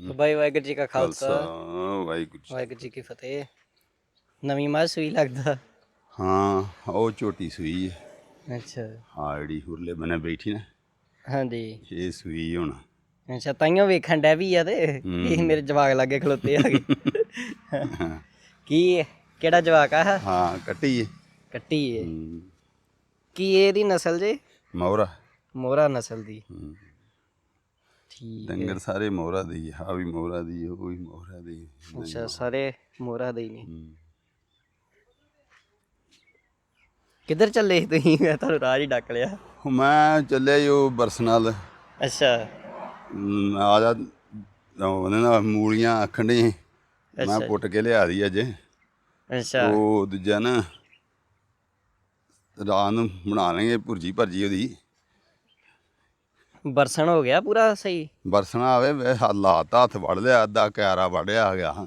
ਬਾਈ ਵਾਹਿਗੁਰੂ ਜੀ ਕਾ ਖਾਲਸਾ। ਵਾਹਿਗੁਰੂ ਜੀ। ਵਾਹਿਗੁਰੂ ਜੀ ਕੀ ਫਤਿਹ। ਨਵੀਂ ਮੱਝ ਸੂਈ ਲੱਗਦਾ। ਹਾਂ ਉਹ ਝੋਟੀ ਸੂਈ ਹੈ ਅੱਛਾ। ਹਾਂ ਜਿਹੜੀ ਹੁਰਲੇ ਬਣੇ ਬੈਠੀ ਨਾ ਹਾਂਜੀ। ਇਹ ਸੂਈ ਹੁਣ। ਅੱਛਾ ਤਾਈਓ ਵੇਖਣ ਡੈ ਵੀ ਆ ਤੇ। ਇਹ ਮੇਰੇ ਜਵਾਕ ਲੱਗੇ ਖਲੋਤੇ ਆ। ਗਏ ਕੀ ਕਿਹੜਾ ਜਵਾਕ ਆ? ਹਾਂ ਕੱਟੀ ਹੈ ਕੱਟੀ ਏ। ਕੀ ਇਹਦੀ ਨਸਲ ਜੇ? ਮੋਹਰਾ। ਮੋਹਰਾ ਨਸਲ ਦੀ। ਹੂੰ। ਠੀਕ ਡੰਗਰ ਸਾਰੇ ਮੋਹਰਾ ਦੀ ਆ ਵੀ ਮੋਹਰਾ ਦੀ ਉਹ ਵੀ ਮੋਹਰਾ ਦੀ ਅੱਛਾ ਸਾਰੇ ਮੋਹਰਾ ਦੇ ਹੀ ਨੇ। ਹੂੰ। ਕਿੱਧਰ ਚੱਲੇ ਸੀ ਤੁਸੀਂ? ਮੈਂ ਤੁਹਾਨੂੰ ਰਾਹ ਹੀ ਡੱਕ ਲਿਆ। ਮੈਂ ਚੱਲਿਆ ਜੋ ਬਰਸਨਲ ਅੱਛਾ। ਆ ਜਾ। ਉਹਨੇ ਨਾ ਮੂਲੀਆਂ ਸੀ। ਮੈਂ। ਪੁੱਟ ਕੇ ਲਿਆ ਦੀ ਅੱਜ। ਅੱਛਾ। ਉਹ ਦੂਜਾ ਨਾ ਰਾਤ ਨੂੰ ਬਣਾ ਲਾਂਗੇ ਭੁਰਜੀ ਭਰਜੀ ਉਹਦੀ। ਬਰਸਣ ਹੋ ਗਿਆ ਪੂਰਾ ਸਹੀ? ਬਰਸਣਾ ਆਵੇ ਵੇ ਲਾਤਾ ਹੱਥ ਵੜ ਲਿਆ ਅੱਧਾ ਕਿਆਰਾ ਵੜਿਆ ਆ ਗਿਆ।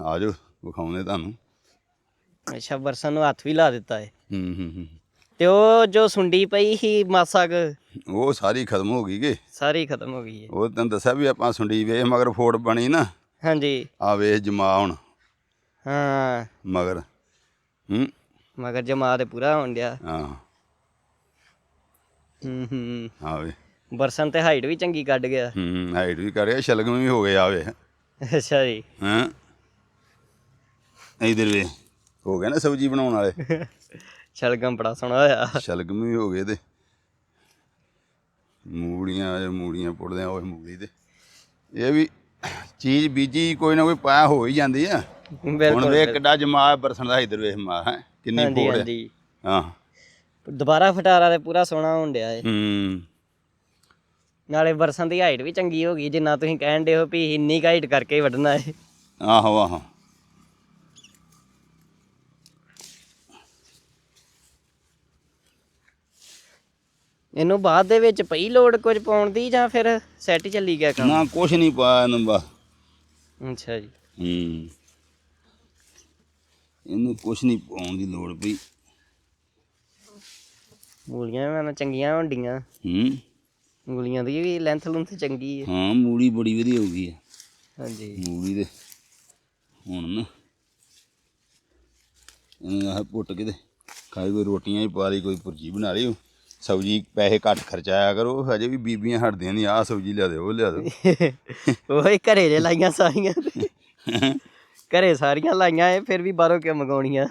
ਆ ਜਾਓ ਵਿਖਾਉਂਦੇ ਤੁਹਾਨੂੰ। ਅੱਛਾ ਬਰਸਣ ਨੂੰ ਹੱਥ ਵੀ ਲਾ ਦਿੱਤਾ ਏ। ਹੂੰ ਹੂੰ ਹੂੰ। ਤੇ ਉਹ ਜੋ ਸੁੰਡੀ ਪਈ ਸੀ ਮਾਸਾ ਕੁ ਉਹ ਸਾਰੀ ਖਤਮ ਹੋ ਗਈ ਕਿ? ਸਾਰੀ ਖਤਮ ਹੋ ਗਈ ਏ। ਉਹ ਤੈਨੂੰ ਦੱਸਿਆ ਵੀ ਆਪਾਂ ਸੁੰਡੀ ਵੇਖ ਮਗਰ ਫੋੜ ਬਣੀ ਨਾ? ਹਾਂਜੀ। ਆ ਵੇਖ ਜਮਾ ਹੁਣ। ਹਾਂ। ਮਗਰ ਹੂੰ। ਮਗਰ ਜਮਾ ਤੇ ਪੂਰਾ ਹੋਣ ਡਿਆ। ਹਾਂ। ਹੂੰ ਹੂੰ। ਵੇ ਬਰਸਨ ਤੇ ਹਾਈਟ ਵੀ ਚੰਗੀ ਕੱਢ ਗਿਆ। ਹੂੰ ਹਾਈਟ ਵੀ ਕਰਿਆ ਸ਼ਲਗਮ ਵੀ ਹੋ ਗਏ ਆਵੇ। ਅੱਛਾ ਜੀ। ਹਾਂ? ਇਧਰ ਵੇ ਹੋ ਗਿਆ ਨਾ ਸਬਜੀ ਬਣਾਉਣ ਵਾਲੇ? ਸ਼ਲਗਮ ਬੜਾ ਸੋਹਣਾ ਹੋਇਆ। ਸ਼ਲਗਮ ਵੀ ਹੋ ਗਏ ਤੇ। ਮੂੜੀਆਂ ਮੂੜੀਆਂ ਪੁੱਟਦੇ ਆ ਉਹ ਮੂੜੀ ਤੇ। ਇਹ ਵੀ ਚੀਜ਼ ਬੀਜੀ ਕੋਈ ਨਾ ਕੋਈ ਪਾਇਆ ਹੋ ਹੀ ਜਾਂਦੀ ਆ। ਹੁਣ ਵੇਖ ਕਿੱਡਾ ਜਮਾ ਬਰਸਣ ਦਾ ਇਧਰ ਵੇਖ ਮਾ ਕਿੰਨੀ ਹੈ ਹਾਂਜੀ। ਹਾਂ। ਦੁਬਾਰਾ ਫਟਾਰਾ ਤੇ ਪੂਰਾ ਸੋਹਣਾ ਹੋਣ ਡਿਆ ਏ। ਹੂੰ। ਨਾਲੇ ਬਰਸਨ ਦੀ ਹਾਈਟ ਵੀ ਚੰਗੀ ਹੋ ਗਈ ਜਿੰਨਾ ਤੁਸੀਂ ਕਹਿਣ ਦੇ ਹੋ ਵੀ ਇੰਨੀ ਹਾਈਟ ਕਰਕੇ ਹੀ ਵੱਢਣਾ ਏ। ਆਹੋ ਆਹੋ। ਇਹਨੂੰ ਬਾਅਦ ਦੇ ਵਿੱਚ ਪਈ ਲੋੜ ਕੁਝ ਪਾਉਣ ਦੀ ਜਾਂ ਫਿਰ ਸੈੱਟ ਚੱਲੀ ਗਿਆ ਕੰਮ? ਨਾ ਕੁਛ ਨਹੀਂ ਪਾਇਆ ਇਹਨੂੰ ਬਾ ਅੱਛਾ ਜੀ। ਹੂੰ। ਇਹਨੂੰ ਕੁਛ ਨਹੀਂ ਪਾਉਣ ਦੀ ਲੋੜ ਪਈ। ਮੂਲੀਆਂ ਵੀ ਨਾ ਚੰਗੀਆਂ ਹੁੰਦੀਆਂ। ਹੂੰ। ਮੂਲੀਆਂ ਦੀ ਵੀ ਲੈਂਥ ਲੁੰਥ ਚੰਗੀ ਹੈ ਹਾਂ ਮੂਲੀ ਬੜੀ ਵਧੀਆ ਹੋ ਗਈ ਹੈ ਹਾਂਜੀ। ਮੂਲੀ ਦੇ ਹੁਣ ਨਾ ਇਹਨੂੰ ਆਹ ਪੁੱਟ ਕੇ ਤੇ ਖਾਈ ਕੋਈ ਰੋਟੀਆਂ ਹੀ ਪਾ ਲਈ ਕੋਈ ਭੁਰਜੀ ਬਣਾ ਲਈ। ਸਬਜੀ ਪੈਸੇ ਘੱਟ ਖਰਚਾਇਆ ਕਰੋ ਹਜੇ ਵੀ ਬੀਬੀਆਂ ਹਟਦੀਆਂ ਨਹੀਂ ਆਹ ਸਬਜੀ ਲਿਆ ਦਿਓ ਉਹ ਲਿਆ ਦਿਓ। ਉਹੀ ਘਰੇ ਜੇ ਲਾਈਆਂ ਸਾਰੀਆਂ। ਘਰੇ ਸਾਰੀਆਂ ਲਾਈਆਂ ਫਿਰ ਵੀ ਬਾਹਰੋਂ ਕਿਉਂ ਮੰਗਾਉਣੀਆਂ?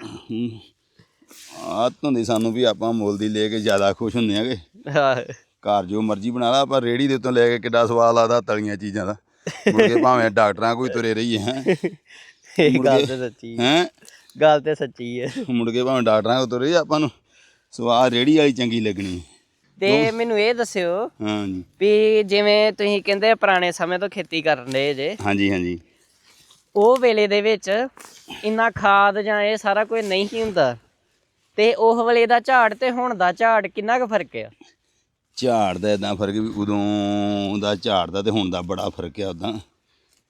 ਆਹ ਹੁੰਦੀ ਸਾਨੂੰ ਵੀ ਆਪਾਂ ਮੁੱਲ ਦੀ ਲੈ ਕੇ ਜ਼ਿਆਦਾ ਖੁਸ਼ ਹੁੰਦੇ ਆਗੇ ਘਰ ਜੋ ਮਰਜ਼ੀ ਬਣਾ ਲਾ ਪਰ ਰੇੜੀ ਦੇ ਉੱਤੋਂ ਲੈ ਕੇ ਕਿੱਡਾ ਸਵਾਦ ਲੱਗਦਾ ਤਲੀਆਂ ਚੀਜ਼ਾਂ ਦਾ। ਕੇ ਭਾਵੇਂ ਡਾਕਟਰਾਂ ਕੋਈ ਤੁਰੇ ਰਹੀਏ ਹੈ। ਇਹ ਗੱਲ ਤੇ ਸੱਚੀ ਹੈ। ਗੱਲ ਤੇ ਸੱਚੀ ਹੈ। ਮੁੜ ਕੇ ਭਾਵੇਂ ਡਾਕਟਰਾਂ ਕੋਲ ਤੁਰੇ ਆਪਾਂ ਨੂੰ ਸਵਾਦ ਰੇੜੀ ਵਾਲੀ ਚੰਗੀ ਲੱਗਣੀ ਤੇ ਮੈਨੂੰ ਇਹ ਦੱਸਿਓ ਹਾਂਜੀ। ਵੀ ਜਿਵੇਂ ਤੁਸੀਂ ਕਹਿੰਦੇ ਪੁਰਾਣੇ ਸਮੇਂ ਤੋਂ ਖੇਤੀ ਕਰਨ ਦੇ ਜੇ। ਹਾਂਜੀ ਹਾਂਜੀ। ਉਹ ਵੇਲੇ ਦੇ ਵਿੱਚ ਇੰਨਾ ਖਾਦ ਜਾਂ ਇਹ ਸਾਰਾ ਕੁਝ ਨਹੀਂ ਹੁੰਦਾ। ਤੇ ਉਹ ਵੇਲੇ ਦਾ ਝਾੜ ਤੇ ਹੁਣ ਦਾ ਝਾੜ ਕਿੰਨਾ ਕੁ ਫ਼ਰਕ ਆ? ਝਾੜ ਦਾ ਇਦਾਂ ਫ਼ਰਕ ਵੀ ਉਦੋਂ ਦਾ ਝਾੜ ਦਾ ਤੇ ਹੁਣ ਦਾ ਬੜਾ ਫ਼ਰਕ ਆ ਉਦਾਂ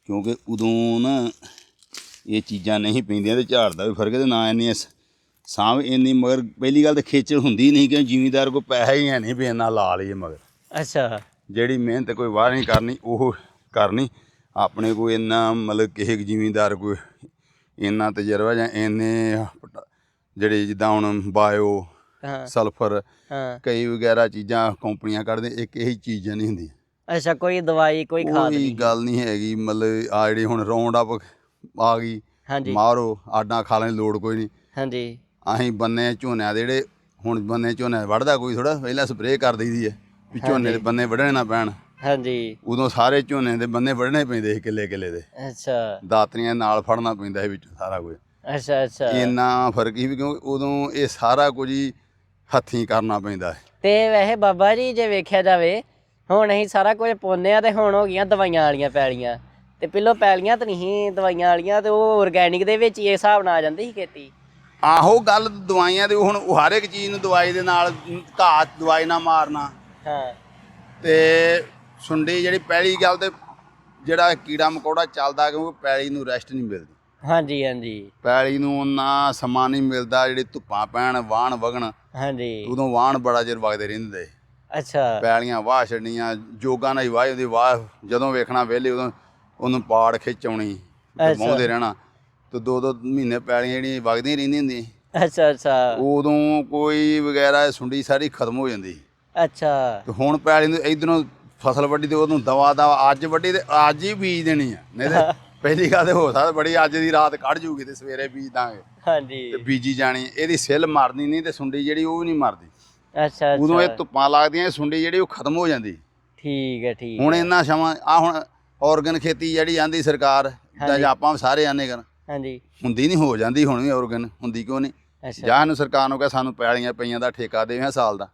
ਕਿਉਂਕਿ ਉਦੋਂ ਨਾ ਇਹ ਚੀਜ਼ਾਂ ਨਹੀਂ ਪੈਂਦੀਆਂ ਤੇ ਝਾੜ ਦਾ ਵੀ ਫ਼ਰਕ ਤੇ ਨਾ ਇੰਨੀ ਸਾਂਭ ਇੰਨੀ ਮਗਰ ਪਹਿਲੀ ਗੱਲ ਤਾਂ ਖੇਚਲ ਹੁੰਦੀ ਨਹੀਂ ਕਿ ਜ਼ਿਮੀਦਾਰ ਕੋ ਪੈਸਾ ਹੀ ਹੈ ਨਹੀਂ ਵੀ ਇੰਨਾ ਲਾ ਲਈਏ ਮਗਰ। ਅੱਛਾ। ਜਿਹੜੀ ਮਿਹਨਤ ਕੋਈ ਵਾਹ ਨਹੀਂ ਕਰਨੀ ਉਹ ਕਰਨੀ। ਆਪਣੇ ਕੋਈ ਇੰਨਾ ਮਤਲਬ ਕਿਸੇ ਜ਼ਿਮੀਂਦਾਰ ਕੋਈ ਇੰਨਾ ਤਜਰਬਾ ਜਾਂ ਇੰਨੇ ਜਿਹੜੇ ਜਿੱਦਾਂ ਹੁਣ ਬਾਇਓ ਹਾਂ। ਸਲਫਰ ਹਾਂ। ਕਈ ਵਗੈਰਾ ਚੀਜ਼ਾਂ ਕੰਪਨੀਆਂ ਕੱਢਦੇ ਇੱਕ ਇਹੀ ਚੀਜ਼ਾਂ ਨਹੀਂ ਹੁੰਦੀ ਅੱਛਾ ਕੋਈ ਦਵਾਈ ਕੋਈ ਖਾਦ ਕੋਈ ਨਹੀਂ। ਗੱਲ ਨਹੀਂ ਹੈਗੀ ਮਤਲਬ ਆ ਜਿਹੜੀ ਹੁਣ ਰੌਂਡ ਅਪ ਆ ਗਈ ਹਾਂਜੀ। ਮਾਰੋ ਆਡਾਂ ਖਾ ਲੈਣ ਦੀ ਲੋੜ ਕੋਈ ਨਹੀਂ। ਹਾਂਜੀ। ਅਸੀਂ ਬੰਨੇ ਝੋਨਿਆਂ ਦੇ ਜਿਹੜੇ ਹੁਣ ਬੰਨੇ ਝੋਨੇ ਵੜਦਾ ਕੋਈ ਥੋੜਾ ਪਹਿਲਾਂ ਸਪਰੇਅ ਕਰ ਦਈਦੀ ਹੈ ਵੀ ਝੋਨੇ ਦੇ ਬੰਨੇ ਵੱਢਣੇ ਨਾ ਪੈਣ। ਹਾਂਜੀ। ਉਦੋਂ ਸਾਰੇ ਝੋਨੇ ਦੇ ਬੰਨੇ ਵੱਢਣੇ ਪੈਂਦੇ ਸੀ ਕਿੱਲੇ ਕਿੱਲੇ ਦੇ। ਅੱਛਾ। ਦਾਤਰੀਆਂ ਨਾਲ ਫੜਨਾ ਪੈਂਦਾ ਸੀ ਵਿੱਚੋਂ ਸਾਰਾ ਕੁਝ। ਅੱਛਾ ਅੱਛਾ। ਇੰਨਾ ਫ਼ਰਕ ਵੀ ਕਿਉਂਕਿ ਉਦੋਂ ਇਹ ਸਾਰਾ ਕੁਝ ਹੀ ਹੱਥੀਂ ਕਰਨਾ ਪੈਂਦਾ ਹੈ। ਤੇ ਵੈਸੇ ਬਾਬਾ ਜੀ ਜੇ ਵੇਖਿਆ ਜਾਵੇ ਹੁਣ ਅਸੀਂ ਸਾਰਾ ਕੁਝ ਪਾਉਂਦੇ ਆ ਤੇ ਹੁਣ ਹੋ ਗਈਆਂ ਦਵਾਈਆਂ ਵਾਲੀਆਂ ਪੈਲੀਆਂ। ਤੇ ਪਹਿਲਾਂ ਪੈਲੀਆਂ ਤਾਂ ਨਹੀਂ ਦਵਾਈਆਂ ਵਾਲੀਆਂ ਤੇ ਉਹ ਆਰਗੈਨਿਕ ਦੇ ਵਿੱਚ ਹੀ ਇਹ ਹਿਸਾਬ ਨਾਲ ਆ ਜਾਂਦੀ ਸੀ ਖੇਤੀ। ਆਹੋ ਗੱਲ ਦਵਾਈਆਂ ਦੇ ਹੁਣ ਹਰ ਇੱਕ ਚੀਜ਼ ਨੂੰ ਦਵਾਈ ਦੇ ਨਾਲ ਘਾਹ ਦਵਾਈ ਨਾਲ ਮਾਰਨਾ। ਹਾਂ। ਤੇ ਸੁੰਡੀ ਜਿਹੜੀ ਪਹਿਲੀ ਗੱਲ ਤੇ ਜਿਹੜਾ ਕੀੜਾ ਮਕੌੜਾ ਚੱਲਦਾ ਕਿਉਂਕਿ ਪੈਲੀ ਨੂੰ ਰੈਸਟ ਨਹੀਂ ਮਿਲਦੀ। ਹਾਂਜੀ ਹਾਂਜੀ। ਪੈਲੀ ਨੂੰ ਉਹਨਾਂ ਸਮਾਂ ਨਹੀਂ ਮਿਲਦਾ ਜਿਹੜੀ ਧੁੱਪਾਂ ਪੈਣ ਵਾਣ ਵਗਣ। ਹਾਂਜੀ। ਉਦੋਂ ਵਾਣ ਬੜਾ ਚਿਰ ਵਗਦੇ ਰਹਿੰਦੇ। ਅੱਛਾ। ਪੈਲੀਆਂ ਵਾਹ ਛੱਡਣੀਆਂ ਜੋਗਾਂ ਨਾਲ ਹੀ ਵਾਹ ਉਹਦੀ ਵਾਹ ਜਦੋਂ ਵੇਖਣਾ ਵਿਹਲੇ ਉਦੋਂ ਉਹਨੂੰ ਪਾੜ ਖਿੱਚ ਆਉਣੀ ਤੇ ਅੱਛਾ। ਵਾਹੁੰਦੇ ਰਹਿਣਾ। ਤੇ ਦੋ ਦੋ ਮਹੀਨੇ ਪੈਲੀਆਂ ਜਿਹੜੀਆਂ ਵਗਦੀਆਂ ਰਹਿੰਦੀਆਂ ਹੁੰਦੀਆਂ। ਅੱਛਾ ਅੱਛਾ। ਉਦੋਂ ਕੋਈ ਵਗੈਰਾ ਸੁੰਡੀ ਸਾਰੀ ਖਤਮ ਹੋ ਜਾਂਦੀ। ਅੱਛਾ। ਤੇ ਹੁਣ ਪੈਲੀ ਨੂੰ ਇਧਰੋਂ ਫਸਲ ਵੱਢੀ ਤੇ ਉਹਨੂੰ ਦਵਾ ਦਵਾ ਅੱਜ ਵੱਢੀ ਤੇ ਅੱਜ ਹੀ ਬੀਜ ਦੇਣੀ ਆ। ਨਹੀਂ ਤੇ ਪਹਿਲੀ ਗੱਲ ਤੇ ਹੋ ਸਕਦਾ ਬੜੀ ਅੱਜ ਦੀ ਰਾਤ ਕੱਢ ਜੂਗੀ ਤੇ ਸਵੇਰੇ ਬੀਜ ਦਾਂਗੇ। ਹਾਂਜੀ। ਤੇ ਬੀਜੀ ਜਾਣੀ ਇਹਦੀ ਸਿੱਲ ਮਰਨੀ ਨਹੀਂ ਤੇ ਸੁੰਡੀ ਜਿਹੜੀ ਉਹ ਵੀ ਨਹੀਂ ਮਰਦੀ। ਅੱਛਾ ਉਦੋਂ ਇਹ ਧੁੱਪਾਂ ਲੱਗਦੀਆਂ ਇਹ ਸੁੰਡੀ ਜਿਹੜੀ ਉਹ ਖਤਮ ਹੋ ਜਾਂਦੀ। ਠੀਕ ਹੈ ਠੀਕ ਹੁਣ ਇੰਨਾ ਸਮਾਂ ਆ ਹੁਣ ਆਰਗਨ ਖੇਤੀ ਜਿਹੜੀ ਆਂਦੀ ਸਰਕਾਰ ਜਾਂ ਆਪਾਂ ਸਾਰੇ ਆਨੇ ਕਰ। ਹਾਂਜੀ। ਹੁੰਦੀ ਨਹੀਂ ਹੋ ਜਾਂਦੀ ਹੁਣ ਵੀ ਆਰਗਨ ਹੁੰਦੀ ਕਿਉਂ ਨਹੀਂ? ਅੱਛਾ। ਜਾਂ ਨੂੰ ਸਰਕਾਰ ਨੂੰ ਕਹੇ ਸਾਨੂੰ ਪੈਲੀਆਂ ਪਈਆਂ ਦਾ ਠੇਕਾ ਦੇਵੇਂ ਸਾਲ ਦਾ।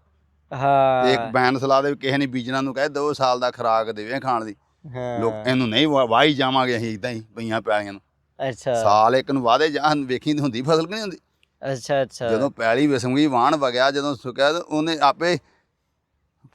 ਤੇ ਇੱਕ ਹਾਂ ਬੈਨ ਸਲਾਹ ਦੇ ਕਿਸੇ ਨੇ ਬੀਜਣਾ ਨੂੰ ਕਹੇ 2 ਸਾਲ ਦਾ ਖਰਾਕ ਦੇਵੇਂ ਖਾਣ ਦੀ। ਹਾਂ। ਲੋਕ ਇਹਨੂੰ ਨਹੀਂ ਵਾ- ਵਾਹੀ ਜਾਵਾਂਗੇ ਅਸੀਂ ਇਦਾਂ ਹੀ ਪਈਆਂ ਪੈਲੀਆਂ ਨੂੰ। ਅੱਛਾ। ਸਾਲ ਇੱਕ ਨੂੰ ਵਾਦੇ ਜਾਂ ਵੇਖੀ ਦੀ ਹੁੰਦੀ ਫਸਲ ਕਿ ਨਹੀਂ ਹੁੰਦੀ। ਅੱਛਾ ਅੱਛਾ। ਜਦੋਂ ਪੈਲੀ ਵਿਸਮਗੀ ਵਾਹਣ ਵਗਿਆ ਜਦੋਂ ਸੁੱਕਿਆ ਤੇ ਉਹਨੇ ਆਪੇ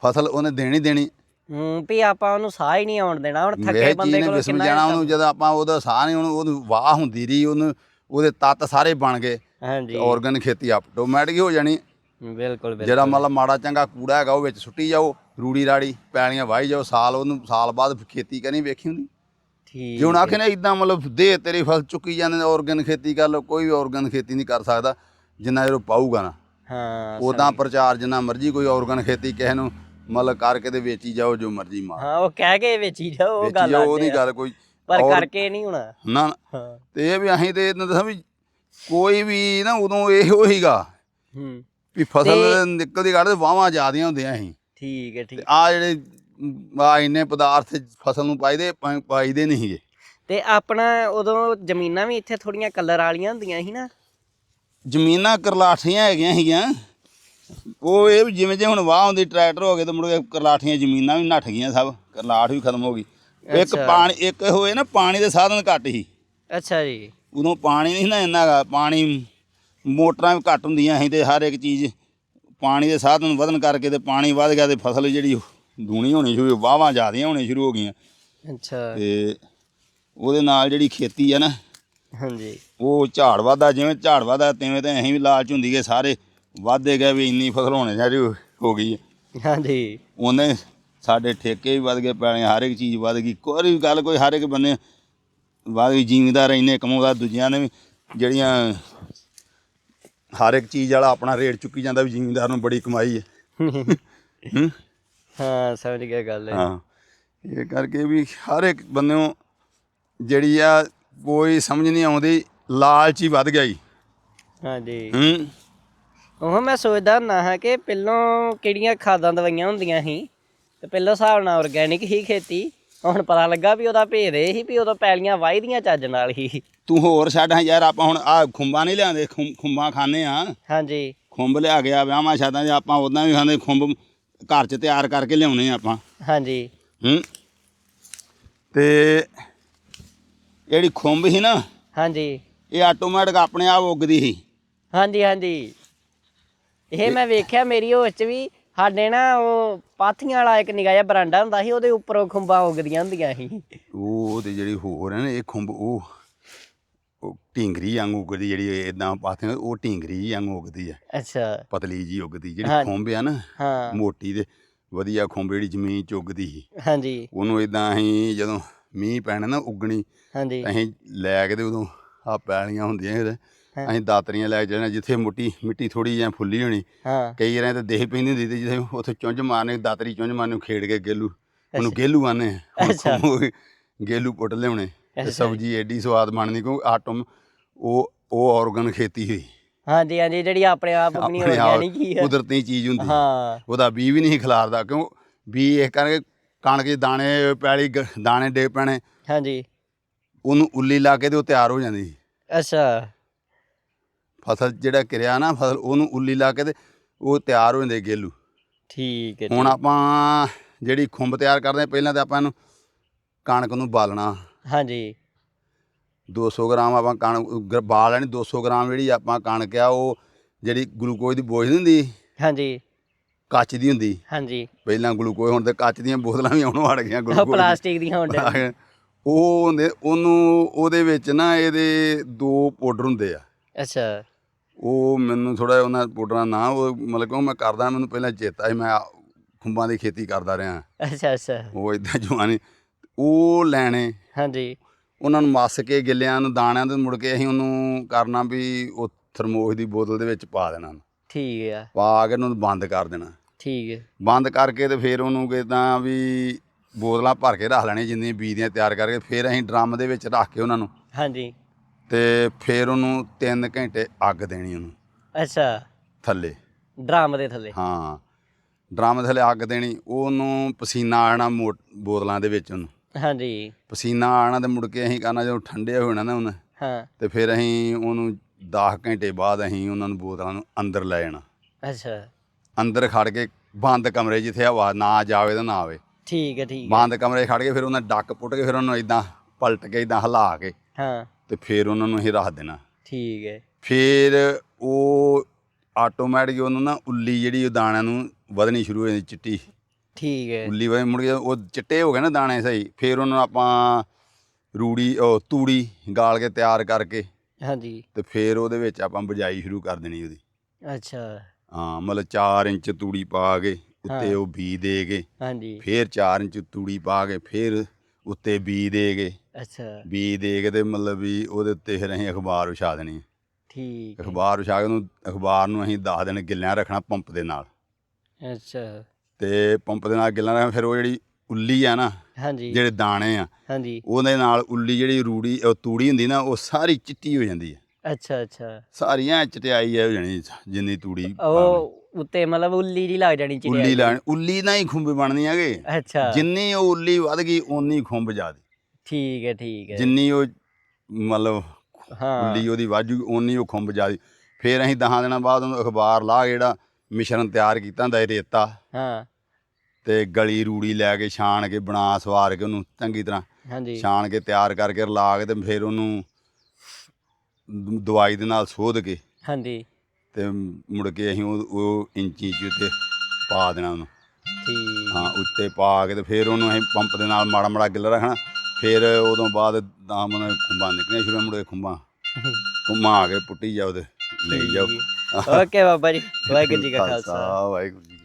ਫਸਲ ਉਹਨੇ ਦੇਣੀ ਦੇਣੀ। ਹੂੰ ਵੀ ਆਪਾਂ ਉਹਨੂੰ ਸਾਹ ਹੀ ਨਹੀਂ ਆਉਣ ਦੇਣਾ ਹੁਣ ਥੱਕੇ ਬੰਦੇ ਨੇ ਕੋਲ ਵਿਸਮ ਕਿੰਨਾ ਜਾਣਾ ਉਹਨੂੰ ਜਦੋਂ ਆਪਾਂ ਉਹਦਾ ਸਾਹ ਨਹੀਂ ਉਹਨੂੰ ਉਹਨੂੰ ਵਾਹ ਹੁੰਦੀ ਰਹੀ ਉਹਨੂੰ ਉਹਦੇ ਤੱਤ ਸਾਰੇ ਬਣ ਗਏ। ਹਾਂਜੀ। ਆਰਗਨ ਖੇਤੀ ਆਟੋਮੈਟਿਕ ਹੋ ਜਾਣੀ। ਬਿਲਕੁਲ ਬਿਲਕੁਲ। ਜਿਹੜਾ ਮਤਲਬ ਮਾੜਾ ਚੰਗਾ ਕੂੜਾ ਹੈਗਾ ਉਹ ਵਿੱਚ ਸੁੱਟੀ ਜਾਓ। ਰੂੜੀ ਰਾੜੀ ਪੈਲੀਆਂ ਵਾਹੀ ਜਾਓ ਸਾਲ ਉਹਨੂੰ ਸਾਲ ਬਾਅਦ ਖੇਤੀ ਕਰਨੀ ਵੇਖੀ ਹੁੰਦੀ? ਠੀਕ ਜੇ ਹੁਣ ਆਖੇ ਨੇ ਇਦਾਂ ਮਤਲਬ ਦੇ ਤੇਰੀ ਫਸਲ ਚੁੱਕੀ ਜਾਂਦੇ ਨੇ ਆਰਗਨ ਖੇਤੀ ਕਰ ਲਓ ਕੋਈ ਵੀ ਆਰਗਨ ਖੇਤੀ ਨਹੀਂ ਕਰ ਸਕਦਾ ਜਿੰਨਾ ਉਹ ਪਾਊਗਾ ਨਾ। ਹਾਂ ਉਦਾਂ ਪ੍ਰਚਾਰ ਜਿੰਨਾ ਮਰਜ਼ੀ ਕੋਈ ਆਰਗਨ ਖੇਤੀ ਕਿਸੇ ਨੂੰ ਮਤਲਬ ਕਰਕੇ ਤੇ ਵੇਚੀ ਜਾਓ ਜੋ ਮਰਜ਼ੀ ਮਾਰ। ਹਾਂ ਉਹ ਕਹਿ ਕੇ ਵੇਚੀ ਜਾਓ ਉਹ ਗੱਲ ਆਉਂਦੀ ਉਹਦੀ ਆ। ਗੱਲ ਕੋਈ ਪਰ ਕਰਕੇ ਨਹੀਂ ਹੋਣਾ। ਨਾ ਤੇ ਇਹ ਵੀ ਅਸੀਂ ਤੇ ਇਹਨਾਂ ਦੱਸਾਂ ਵੀ ਕੋਈ ਵੀ ਨਾ ਉਦੋਂ ਇਹੋ ਹੀਗਾ ਹੂੰ। ਵੀ ਫਸਲ ਨਿਕਲਦੀ ਕੱਢ ਤੇ ਵਾਹਾਂ ਜ਼ਿਆਦੀਆਂ ਹੁੰਦੀਆਂ ਸੀ। ਠੀਕ ਹੈ ਠੀਕ ਆ ਜਿਹੜੇ ਆ ਇੰਨੇ ਪਦਾਰਥ ਫਸਲ ਨੂੰ ਪਾਈਦੇ ਪਾਈਦੇ ਨਹੀਂ ਸੀਗੇ ਤੇ ਆਪਣਾ ਉਦੋਂ ਜ਼ਮੀਨਾਂ ਵੀ ਇੱਥੇ ਥੋੜੀਆਂ ਕਲਰ ਵਾਲੀਆਂ ਹੁੰਦੀਆਂ ਸੀ ਨਾ? ਜ਼ਮੀਨਾਂ ਕਰਲਾਠੀਆਂ ਹੈਗੀਆਂ ਸੀਗੀਆਂ। ਉਹ ਇਹ ਜਿਵੇਂ ਜੇ ਹੁਣ ਵਾਹ ਹੁੰਦੀ ਟਰੈਕਟਰ ਹੋ ਗਏ ਤੇ ਮੁੜ ਕੇ ਕਰਲਾਠੀਆਂ ਜ਼ਮੀਨਾਂ ਵੀ ਨੱਠ ਗਈਆਂ ਸਭ ਕਰਲਾਠ ਵੀ ਖਤਮ ਹੋ ਗਈ। ਇੱਕ। ਪਾਣੀ ਇੱਕ ਹੋਏ ਨਾ ਪਾਣੀ ਦੇ ਸਾਧਨ ਘੱਟ ਸੀ। ਅੱਛਾ ਜੀ। ਉਦੋਂ ਪਾਣੀ ਨਹੀਂ ਨਾ ਇੰਨਾ ਪਾਣੀ ਮੋਟਰਾਂ ਵੀ ਘੱਟ ਹੁੰਦੀਆਂ ਸੀ ਤੇ ਹਰ ਇੱਕ ਚੀਜ਼ ਪਾਣੀ ਦੇ ਸਾਧਨ ਵਧਣ ਕਰਕੇ ਤੇ ਪਾਣੀ ਵੱਧ ਗਿਆ ਤੇ ਫਸਲ ਜਿਹੜੀ ਦੂਣੀ ਹੋਣੀ ਸ਼ੁਰੂ ਵਾਹਵਾਂ ਜ਼ਿਆਦੀਆਂ ਹੋਣੀ ਸ਼ੁਰੂ ਹੋ ਗਈਆਂ। ਅੱਛਾ। ਤੇ ਉਹਦੇ ਨਾਲ ਜਿਹੜੀ ਖੇਤੀ ਆ ਨਾ ਹਾਂਜੀ। ਉਹ ਝਾੜ ਵਾਧਾ ਜਿਵੇਂ ਝਾੜ ਵਾਧਾ ਤਿਵੇਂ ਤੇ ਅਸੀਂ ਵੀ ਲਾਲਚ ਹੁੰਦੀ ਗਏ ਸਾਰੇ ਵਾਧੇ ਗਏ ਵੀ ਇੰਨੀ ਫਸਲ ਹੋਣੇ ਚਾਹੀਦੀ ਹੋ ਗਈ ਹੈ। ਹਾਂਜੀ। ਉਹਨੇ ਸਾਡੇ ਠੇਕੇ ਵੀ ਵਧ ਗਏ ਪੈਣੇ ਹਰ ਇੱਕ ਚੀਜ਼ ਵਧ ਗਈ। ਕੋਈ ਵੀ ਗੱਲ ਕੋਈ ਹਰ ਇੱਕ ਬੰਨੇ ਵਧ ਗਈ ਜ਼ਿਮੀਦਾਰ ਇੰਨੇ ਕਮਾਉਂਦਾ ਦੂਜਿਆਂ ਨੇ ਵੀ ਜਿਹੜੀਆਂ ਹਰ ਇੱਕ ਚੀਜ਼ ਵਾਲਾ ਆਪਣਾ ਰੇਟ ਚੁੱਕੀ ਜਾਂਦਾ ਵੀ ਜ਼ਿਮੀਦਾਰ ਨੂੰ ਬੜੀ ਕਮਾਈ ਹੈ। ਹੂੰ। ਹਾਂ ਸਮਝ ਗਿਆ ਗੱਲ। ਹਾਂ। ਇਹ ਕਰਕੇ ਵੀ ਹਰ ਇੱਕ ਬੰਨਿਓ ਜਿਹੜੀ ਆ ਕੋਈ ਸਮਝ ਨਹੀਂ ਆਉਂਦੀ ਲਾਲਚ ਹੀ ਵੱਧ ਗਿਆ ਜੀ। ਹਾਂਜੀ। ਹੂੰ। ਉਹ ਮੈਂ ਸੋਚਦਾ ਹੁੰਦਾ ਹਾਂ ਕਿ ਪਹਿਲੋਂ ਕਿਹੜੀਆਂ ਖਾਦਾਂ ਦਵਾਈਆਂ ਹੁੰਦੀਆਂ ਸੀ ਤੇ ਪਹਿਲੋਂ ਹਿਸਾਬ ਨਾਲ ਆਰਗੈਨਿਕ ਹੀ ਖੇਤੀ। ਹੁਣ ਪਤਾ ਲੱਗਾ ਵੀ ਉਹਦਾ ਭੇਦ ਇਹ ਸੀ ਵੀ ਉਦੋਂ ਪੈਲੀਆਂ ਵਾਹੀਦੀਆਂ ਚੱਜ ਨਾਲ ਹੀ। ਤੂੰ ਹੋਰ ਛੱਡ ਹਾਂ ਯਾਰ ਆਪਾਂ ਹੁਣ ਆ ਖੁੰਬਾਂ ਨਹੀਂ ਲਿਆਂਦੇ ਖੁੰ- ਖੁੰਬਾਂ ਖਾਣੇ ਆ ਹਾਂਜੀ। ਖੁੰਬ ਲਿਆ ਗਿਆ ਵਿਆਹਾਂ ਸ਼ਾਦਾਂ 'ਚ ਆਪਾਂ ਉਦਾਂ ਵੀ ਖਾਂਦੇ ਖੁੰਬ ਘਰ 'ਚ ਤਿਆਰ ਕਰਕੇ ਲਿਆਉਣੇ ਆ ਆਪਾਂ। ਹਾਂਜੀ। ਹੂੰ। ਤੇ ਜਿਹੜੀ ਖੁੰਬ ਸੀ ਨਾ ਹਾਂਜੀ। ਇਹ ਆਟੋਮੈਟਿਕ ਆਪਣੇ ਆਪ ਉੱਗਦੀ ਸੀ। ਹਾਂਜੀ ਹਾਂਜੀ। ਇਹ ਮੈਂ ਵੇਖਿਆ ਮੇਰੀ ਹੋਸ਼ ਚ ਵੀ ਸਾਡੇ ਨਾ ਉਹ ਪਾਥੀਆਂ ਵਾਲਾ ਇੱਕ ਜਿਹਾ ਬਰਾਂਡਾ ਹੁੰਦਾ ਸੀ ਉਹਦੇ ਉੱਪਰੋਂ ਖੁੰਬਾਂ ਉਗਦੀਆਂ ਹੁੰਦੀਆਂ ਸੀ। ਉਹ ਤੇ ਜਿਹੜੀ ਹੋਰ ਹੈ ਨਾ ਇਹ ਖੁੰਬ ਉਹ ਉਹ ਢੀਂਗਰੀ ਵਾਂਗ ਉੱਗਦੀ ਜਿਹੜੀ ਇਦਾਂ ਪਾਥੇ ਉਹ ਢੀਂਗਰੀ ਵਾਂਗ ਉੱਗਦੀ ਹੈ ਅੱਛਾ। ਪਤਲੀ ਜੀ ਉੱਗਦੀ ਜਿਹੜੀ। ਖੁੰਬ ਆ ਨਾ ਹਾਂ। ਮੋਟੀ ਤੇ ਵਧੀਆ ਖੁੰਬ ਜਿਹੜੀ ਜ਼ਮੀਨ 'ਚ ਉੱਗਦੀ ਸੀ। ਹਾਂਜੀ। ਉਹਨੂੰ ਇਦਾਂ ਅਸੀਂ ਜਦੋਂ ਮੀਂਹ ਪੈਣਾ ਨਾ ਉੱਗਣੀ ਹਾਂਜੀ। ਅਸੀਂ ਲੈ ਕੇ ਤੇ ਉਦੋਂ ਆ ਪੈਲੀਆਂ ਹੁੰਦੀਆਂ ਹਾਂ। ਅਸੀਂ ਦਾਤਰੀਆਂ ਲੈ ਜਾਣਾ ਜਿੱਥੇ ਮੁੱਟੀ ਮਿੱਟੀ ਥੋੜੀ ਜਿਹੀ ਫੁੱਲੀ ਹੋਣੀ। ਹਾਂ। ਕਈ ਰਾਂ ਤੇ ਦੇਖ ਪੈਂਦੀ ਹੁੰਦੀ ਤੇ ਜਿੱਥੇ ਉੱਥੇ ਚੁੰਝ ਮਾਰਨੇ ਦਾਤਰੀ ਚੁੰਝ ਮਾਰਨੇ ਖੇਡ ਕੇ ਗੇਲੂ। ਉਹਨੂੰ ਗੇਲੂ ਆਨੇ ਅੱਛਾ। ਗੇਲੂ ਪੁੱਟ ਲਿਆਉਣੇ। ਸਬਜ਼ੀ ਐਡੀ ਸਵਾਦ ਬਣਨੀ ਕਿਉਂਕਿ ਆਟਮ ਉਹ ਉਹ ਆਰਗਨ ਖੇਤੀ ਹੋਈ। ਹਾਂਜੀ ਹਾਂਜੀ ਜਿਹੜੀ ਆਪਣੇ ਆਪ ਆਪਣੀ ਆਪਣੇ ਆਪ ਆਰਗੈਨਿਕ ਹੀ ਹੈ ਕੁਦਰਤੀ ਚੀਜ਼ ਹੁੰਦੀ। ਹਾਂ। ਉਹਦਾ ਬੀ ਵੀ ਨਹੀਂ ਖਿਲਾਰਦਾ ਕਿਉਂ? ਬੀ ਇਹ ਕਰਕੇ ਕਣਕ ਦੇ ਦਾਣੇ ਪੈਲੀ ਦਾਣੇ ਡੇ ਪੈਣੇ। ਹਾਂਜੀ। ਉਹਨੂੰ ਉੱਲੀ ਲਾ ਕੇ ਤੇ ਉਹ ਤਿਆਰ ਹੋ ਜਾਂਦੀ ਅੱਛਾ। ਫਸਲ ਜਿਹੜਾ ਕਿਰਿਆ ਨਾ ਫਸਲ ਉਹਨੂੰ ਉੱਲੀ ਲਾ ਕੇ ਤੇ ਉਹ ਤਿਆਰ ਹੋ ਜਾਂਦੇ ਗੇਲੂ। ਠੀਕ ਹੈ ਹੁਣ ਆਪਾਂ ਜਿਹੜੀ ਖੁੰਬ ਤਿਆਰ ਕਰਦੇ ਪਹਿਲਾਂ ਤਾਂ ਆਪਾਂ ਇਹਨੂੰ ਕਣਕ ਨੂੰ ਬਾਲਣਾ ਹਾਂਜੀ। 200 ਗ੍ਰਾਮ ਆਪਾਂ ਕਣਕ ਬਾਲ ਲੈਣੀ 200 ਗ੍ਰਾਮ ਜਿਹੜੀ ਆਪਾਂ ਕਣਕ ਆ ਉਹ ਜਿਹੜੀ ਗਲੂਕੋਜ਼ ਦੀ ਬੋਝ ਨਹੀਂ ਹੁੰਦੀ? ਹਾਂਜੀ। ਕੱਚ ਦੀ ਹੁੰਦੀ? ਹਾਂਜੀ। ਪਹਿਲਾਂ ਗਲੂਕੋਜ਼ ਹੁਣ ਤੇ ਕੱਚ ਦੀਆਂ ਬੋਤਲਾਂ ਵੀ ਆਉਣ ਵੜ ਗਈਆਂ ਗਲੂਕੋਜ਼ ਪਲਾਸਟਿਕ ਦੀਆਂ ਦੀਆਂ। ਉਹ ਹੁੰਦੇ ਉਹਨੂੰ ਉਹਦੇ ਵਿੱਚ ਨਾ ਇਹਦੇ ਦੋ ਪਾਊਡਰ ਹੁੰਦੇ ਆ। ਅੱਛਾ। ਉਹ ਮੈਨੂੰ ਥੋੜਾ ਉਹਨਾਂ ਪਾਊਡਰਾਂ ਨਾ ਉਹ ਮਤਲਬ ਕਿ ਉਹ ਮੈਂ ਕਰਦਾ ਮੈਨੂੰ ਪਹਿਲਾਂ ਚੇਤਾ ਸੀ ਮੈਂ ਖੁੰਬਾਂ ਦੀ ਖੇਤੀ ਕਰਦਾ ਰਿਹਾ। ਅੱਛਾ ਅੱਛਾ। ਉਹ ਇਦਾਂ ਜਵਾਨੀ ਉਹ ਲੈਣੇ। ਹਾਂਜੀ। ਉਹਨਾਂ ਨੂੰ ਮੱਸ ਕੇ ਗਿੱਲਿਆਂ ਨੂੰ ਦਾਣਿਆਂ ਤੋਂ ਮੁੜ ਕੇ ਅਸੀਂ ਉਹਨੂੰ ਕਰਨਾ ਵੀ ਉਹ ਥਰਮੋਸ ਦੀ ਬੋਤਲ ਦੇ ਵਿੱਚ ਪਾ ਦੇਣਾ। ਠੀਕ ਆ। ਪਾ ਕੇ ਉਹਨੂੰ ਬੰਦ ਕਰ ਦੇਣਾ। ਠੀਕ ਹੈ ਬੰਦ ਕਰਕੇ ਤੇ ਫਿਰ ਉਹਨੂੰ ਕਿਦਾਂ ਵੀ ਬੋਤਲਾਂ ਭਰ ਕੇ ਰੱਖ ਲੈਣੀਆਂ ਜਿੰਨੀਆਂ ਬੀਜ ਦੀਆਂ ਤਿਆਰ ਕਰਕੇ ਫਿਰ ਅਸੀਂ ਡਰਮ ਦੇ ਵਿੱਚ ਰੱਖ ਕੇ ਉਹਨਾਂ ਨੂੰ ਹਾਂਜੀ। ਤੇ ਫਿਰ ਉਹਨੂੰ 3 ਘੰਟੇ ਅੱਗ ਦੇਣੀ ਉਹਨੂੰ। ਅੱਛਾ। ਥੱਲੇ। ਡਰਮ ਦੇ ਥੱਲੇ। ਹਾਂ। ਡਰਮ ਥੱਲੇ ਅੱਗ ਦੇਣੀ ਉਹਨੂੰ ਪਸੀਨਾ ਆਣਾ ਬੋਤਲਾਂ ਦੇ ਵਿੱਚ ਉਹਨੂੰ। ਹਾਂਜੀ। ਪਸੀਨਾ ਆਣਾ ਤੇ ਮੁੜ ਕੇ ਅਸੀਂ ਕਰਨਾ ਜਦੋਂ ਠੰਡੇ ਹੋ ਜਾਣਾ ਨਾ ਉਹਨੇ ਹਾਂ। ਤੇ ਫਿਰ ਅਸੀਂ ਉਹਨੂੰ 10 ਘੰਟੇ ਬਾਅਦ ਅਸੀਂ ਉਹਨਾਂ ਨੂੰ ਬੋਤਲਾਂ ਨੂੰ ਅੰਦਰ ਲੈ ਜਾਣਾ। ਅੱਛਾ। ਅੰਦਰ ਖੜ ਕੇ ਬੰਦ ਕਮਰੇ ਜਿੱਥੇ ਹਵਾ ਨਾ ਜਾਵੇ ਤੇ ਨਾ ਆਵੇ। ਠੀਕ ਹੈ ਠੀਕ ਹੈ। ਬੰਦ ਕਮਰੇ ਖੜ ਕੇ ਫਿਰ ਉਹਨਾਂ ਡੱਕ ਪੁੱਟ ਕੇ ਫਿਰ ਉਹਨੂੰ ਇਦਾਂ ਪਲਟ ਕੇ ਇਦਾਂ ਹਿਲਾ ਕੇ ਹਾਂ। ਤੇ ਫਿਰ ਉਹਨਾਂ ਨੂੰ ਅਸੀਂ ਰੱਖ ਦੇਣਾ। ਠੀਕ ਹੈ। ਫਿਰ ਉਹ ਆਟੋਮੈਟਿਕ ਉਹਨੂੰ ਨਾ ਉੱਲੀ ਜਿਹੜੀ ਉਹ ਦਾਣਿਆਂ ਨੂੰ ਵਧਣੀ ਸ਼ੁਰੂ ਹੋ ਜਾਂਦੀ ਚਿੱਟੀ। ਠੀਕ ਹੈ। ਉੱਲੀ ਵਧਣੀ ਮੁੜ ਕੇ ਉਹ ਚਿੱਟੇ ਹੋ ਗਏ ਨਾ ਦਾਣੇ ਸਹੀ। ਫਿਰ ਉਹਨੂੰ ਆਪਾਂ ਰੂੜੀ ਉਹ ਤੂੜੀ ਗਾਲ ਕੇ ਤਿਆਰ ਕਰਕੇ ਹਾਂਜੀ। ਤੇ ਫਿਰ ਉਹਦੇ ਵਿੱਚ ਆਪਾਂ ਬਜਾਈ ਸ਼ੁਰੂ ਕਰ ਦੇਣੀ ਉਹਦੀ। ਅੱਛਾ। ਹਾਂ ਮਤਲਬ 4 ਇੰਚ ਤੂੜੀ ਪਾ ਕੇ ਉੱਤੇ। ਉਹ ਬੀ ਦੇ ਕੇ ਹਾਂਜੀ। ਫਿਰ 4 ਇੰਚ ਤੂੜੀ ਪਾ ਕੇ ਫਿਰ ਉੱਤੇ ਬੀ ਦੇ ਕੇ। ਅੱਛਾ। ਬੀ ਦੇ ਕੇ ਤੇ ਮਤਲਬ ਵੀ ਉਹਦੇ ਉੱਤੇ ਫਿਰ ਅਸੀਂ ਅਖਬਾਰ ਵਿਛਾ ਦੇਣੀ। ਠੀਕ ਅਖਬਾਰ ਵਿਛਾ ਕੇ ਉਹਨੂੰ ਅਖਬਾਰ ਨੂੰ ਅਸੀਂ 10 ਦਿਨ ਗਿੱਲਿਆਂ ਰੱਖਣਾ ਪੰਪ ਦੇ ਨਾਲ। ਅੱਛਾ। ਤੇ ਪੰਪ ਦੇ ਨਾਲ ਗਿੱਲਿਆਂ ਰੱਖਣਾ ਫਿਰ ਉਹ ਜਿਹੜੀ ਉੱਲੀ ਆ ਨਾ ਹਾਂਜੀ। ਜਿਹੜੇ ਦਾਣੇ ਆ ਹਾਂਜੀ। ਉਹਦੇ ਨਾਲ ਉੱਲੀ ਜਿਹੜੀ ਰੂੜੀ ਉਹ ਤੂੜੀ ਹੁੰਦੀ ਨਾ ਉਹ ਸਾਰੀ ਚਿੱਟੀ ਹੋ ਜਾਂਦੀ ਹੈ ਅੱਛਾ ਅੱਛਾ। ਸਾਰੀਆਂ ਚਟਿਆਈ ਹੋ ਜਾਣੀ ਜਿੰਨੀ ਤੂੜੀ ਉਹ ਉੱਤੇ ਮਤਲਬ ਉੱਲੀ ਜੀ ਲੱਗ ਜਾਣੀ ਚਿੜਿਆ ਉੱਲੀ ਲੈਣ ਉੱਲੀ ਨਾਲ ਹੀ ਖੁੰਬ ਬਣਨੀ ਹੈਗੇ। ਅੱਛਾ। ਜਿੰਨੀ ਉਹ ਉੱਲੀ ਵੱਧ ਗਈ ਓਨੀ ਖੁੰਬ ਜ਼ਿਆਦੀ। ਠੀਕ ਹੈ ਠੀਕ ਹੈ। ਜਿੰਨੀ ਉਹ ਮਤਲਬ ਹਾਂ। ਉੱਲੀ ਉਹਦੀ ਵਾਜੂ ਓਨੀ ਉਹ ਖੁੰਬ ਜ਼ਿਆਦੀ। ਫਿਰ ਅਸੀਂ ਦਹਾਂ ਦਿਨਾਂ ਬਾਅਦ ਉਹਨੂੰ ਅਖਬਾਰ ਲਾ ਕੇ ਜਿਹੜਾ ਮਿਸ਼ਰਣ ਤਿਆਰ ਕੀਤਾ ਹੁੰਦਾ ਰੇਤਾ। ਹਾਂ। ਤੇ ਗਲੀ ਰੂੜੀ ਲੈ ਕੇ ਛਾਣ ਕੇ ਬਣਾ ਸਵਾਰ ਕੇ ਉਹਨੂੰ ਚੰਗੀ ਤਰ੍ਹਾਂ ਹਾਂਜੀ। ਛਾਣ ਕੇ ਤਿਆਰ ਕਰਕੇ ਕੇ ਤੇ ਫਿਰ ਉਹਨੂੰ ਦ- ਦਵਾਈ ਦੇ ਨਾਲ ਸੋਧ ਕੇ ਹਾਂਜੀ। ਤੇ ਮੁੜ ਕੇ ਅਸੀਂ ਉਹ ਉਹ ਇੰਚੀ ਚ ਉੱਤੇ ਪਾ ਦੇਣਾ ਉਹਨੂੰ। ਠੀਕ। ਹਾਂ ਉੱਤੇ ਪਾ ਕੇ ਤੇ ਫਿਰ ਉਹਨੂੰ ਅਸੀਂ ਪੰਪ ਦੇ ਨਾਲ ਮਾੜਾ ਮਾੜਾ ਗਿੱਲਾ ਰੱਖਣਾ। ਫਿਰ ਉਦੋਂ ਬਾਅਦ ਦਾਮਨ ਖੁੰਬਾਂ ਨਿਕਲਣੀਆਂ ਸ਼ੁਰੂ ਮੁੜ ਕੇ ਖੁੰਬਾਂ ਖੁੰਬਾਂ ਆ ਕੇ ਪੁੱਟੀ ਜਾਓ ਤੇ ਲਈ ਜਾਓ। ਓਕੇ ਬਾਬਾ ਜੀ ਵਾਹਿਗੁਰੂ ਜੀ ਕਾ ਖਾਲਸਾ ਵਾਹਿਗੁਰੂ ਜੀ